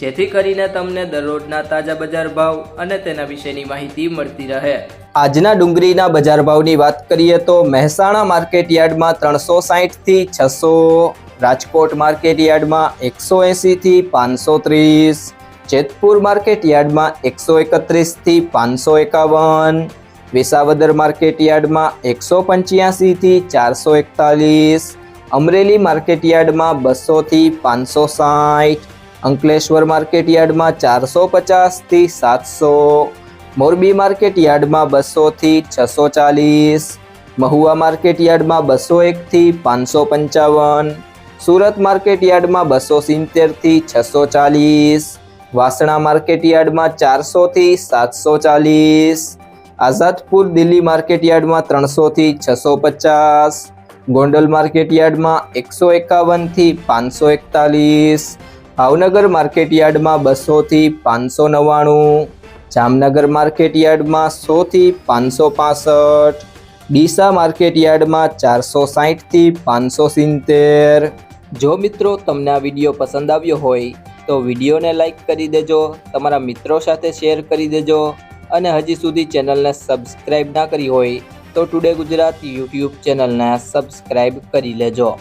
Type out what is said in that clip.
જેથી કરીને તમને દરરોજના તાજા બજાર ભાવ અને તેના વિશેની માહિતી મળતી રહે. આજના ડુંગળીના બજાર ભાવની વાત કરીએ તો મહેસાણા માર્કેટ યાર્ડમાં ત્રણસો સાહીઠથી છસો, રાજકોટ માર્કેટ યાર્ડમાં એકસો એંસીથી પાંચસો ત્રીસ, જેતપુર માર્કેટ યાર્ડમાં એકસો એકત્રીસથી પાંચસો એકાવન, વિસાવદર માર્કેટ યાર્ડમાં એકસો પંચ્યાસીથી ચારસો એકતાલીસ, અમરેલી માર્કેટ યાર્ડમાં બસોથી પાંચસો સાઠ અંકલેશ્વર માર્કેટ યાર્ડમાં ચારસો પચાસથી સાતસો, મોરબી માર્કેટ યાર્ડમાં બસોથી છસો ચાલીસ, મહુવા માર્કેટ યાર્ડમાં બસો એકથી પાંચસો પંચાવન, સુરત માર્કેટ યાર્ડમાં બસો સિત્તેરથી છસો ચાલીસ, વાસણા માર્કેટ યાર્ડમાં ચારસોથી સાતસો ચાલીસ, આઝાદપુર દિલ્હી માર્કેટ યાર્ડમાં ત્રણસોથી છસો પચાસ, ગોંડલ માર્કેટ યાર્ડમાં એકસો એકાવનથી પાંચસો એકતાલીસ ભાવનગર માર્કેટ યાર્ડમાં બસોથી પાંચસો નવ્વાણું, જામનગર માર્કેટ યાર્ડમાં સોથી પાંચસો પાસઠ, ડીસા માર્કેટ યાર્ડમાં ચારસો સાહીઠથી પાંચસો સિત્તેર. જો મિત્રો તમને આ વીડિયો પસંદ આવ્યો હોય, તો વિડીયોને લાઇક કરી દેજો, તમારા મિત્રો સાથે શેર કરી દેજો અને હજી સુધી ચેનલને સબસ્ક્રાઈબ ના કરી હોય, તો ટુડે ગુજરાત યુટ્યુબ ચેનલને સબસ્ક્રાઈબ કરી લેજો.